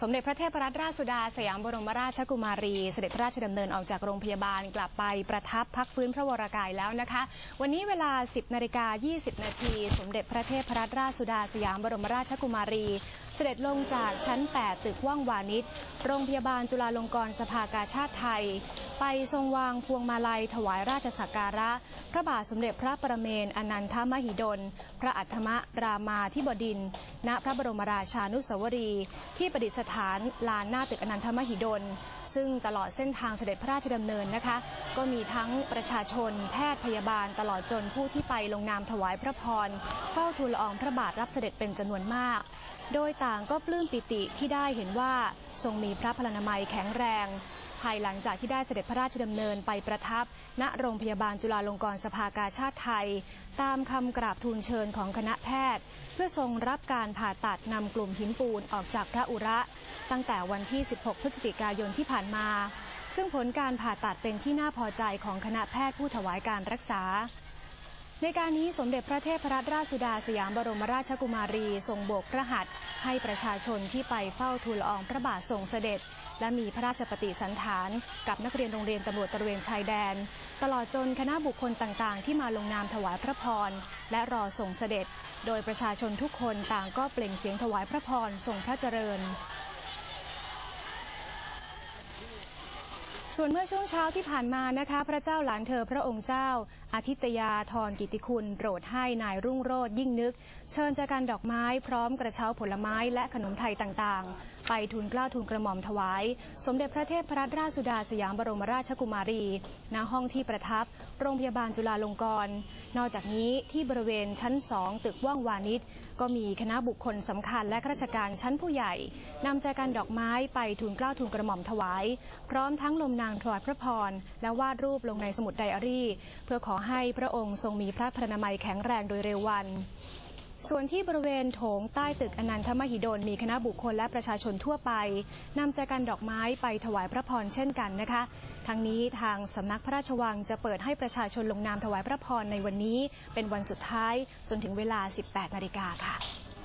สมเด็จพระเทพรัตนราชสุดาสยามบรมราชกุมารี เสด็จพระราชดำเนินออกจากโรงพยาบาลกลับไปประทับพักฟื้นพระวรากายแล้วนะคะ วันนี้เวลา 10นาฬิกา20 นาทีสมเด็จพระเทพรัตนราชสุดาสยามบรมราชกุมารี เสด็จลงจากชั้น 8 ตึกว่องวานิชโรงพยาบาลจุฬาลงกรณ์สภากาชาติไทย ไปทรงวางพวงมาลัยถวายราชสักการะ พระบาทสมเด็จพระประเมนอนันทมหิดล พระอัฏฐมรามาธิบดินทร์ณพระบรมราชานุสาวรีย์ที่ประดิษฐานลานหน้าตึกอนันทมหิดล ซึ่งตลอดเส้นทางเสด็จพระราชดำเนินนะคะ ก็มีทั้งประชาชน แพทย์พยาบาล ตลอดจนผู้ที่ไปลงนามถวายพระพรเฝ้าทูลละอองพระบาทรับเสด็จเป็นจำนวนมาก โดยต่างก็ปลื้มปิติที่ได้เห็นว่าทรงมีพระพลานามัยแข็งแรง ภายหลังจากที่ได้เสด็จพระราชดำเนินไปประทับ ณโรงพยาบาลจุฬาลงกรณ์สภากาชาติไทย ตามคำกราบทูลเชิญของคณะแพทย์ เพื่อทรงรับการผ่าตัดนำกลุ่มหินปูนออกจากพระอุระ ตั้งแต่วันที่ 16 พฤศจิกายนที่ผ่านมา ซึ่งผลการผ่าตัดเป็นที่น่าพอใจของคณะแพทย์ผู้ถวายการรักษา ในการนี้สมเด็จพระเทพรัตนราชสุดาสยามบรมราชกุมารีทรงโบกพระหัตถ์ให้ประชาชนที่ไปเฝ้าทูลละอองพระบาททรงเสด็จ และมีพระราชปฏิสันถาน กับนักเรียนโรงเรียนตำรวจตระเวนชายแดน ตลอดจนคณะบุคคลต่างๆ ที่มาลงนามถวายพระพร และรอส่งเสด็จ โดยประชาชนทุกคนต่างก็เปล่งเสียงถวายพระพรทรงพระเจริญ ส่วนเมื่อช่วงเช้าที่ผ่านมานะคะ พระเจ้าหลานเธอพระองค์เจ้า อาทิตยาธรกิติคุณโปรดให้นายรุ่งโรดยิ่งนึก เชิญจากการดอกไม้พร้อมกระเช้าผลไม้และขนมไทยต่างๆ ไปทูลเกล้าทูลกระหม่อมถวาย สมเด็จพระเทพรัตนราชสุดาสยามบรมราชกุมารี ณ ห้องที่ประทับ โรงพยาบาลจุฬาลงกรณ์ นอกจากนี้ที่บริเวณชั้น2ตึกว่องวานิชก็มีคณะบุคคลสำคัญและข้าราชการชั้นผู้ใหญ่นำแจกันดอกไม้ไปทูลเกล้าทูลกระหม่อมถวาย พร้อมทั้งลมนางถวายพระพรและวาดรูปลงในสมุดไดอารี่ เพื่อขอให้พระองค์ทรงมีพระพรรณนามัยแข็งแรงโดยเร็ววัน ส่วนที่บริเวณโถงใต้ตึกอนันทมหิดลมีคณะบุคคลและประชาชนทั่วไปนำแจกันดอกไม้ไปถวายพระพรเช่นกันนะคะ ทั้งนี้ทางสำนักพระราชวังจะเปิดให้ประชาชนลงนามถวายพระพรในวันนี้ เป็นวันสุดท้ายจนถึงเวลา 18 นาฬิกาค่ะ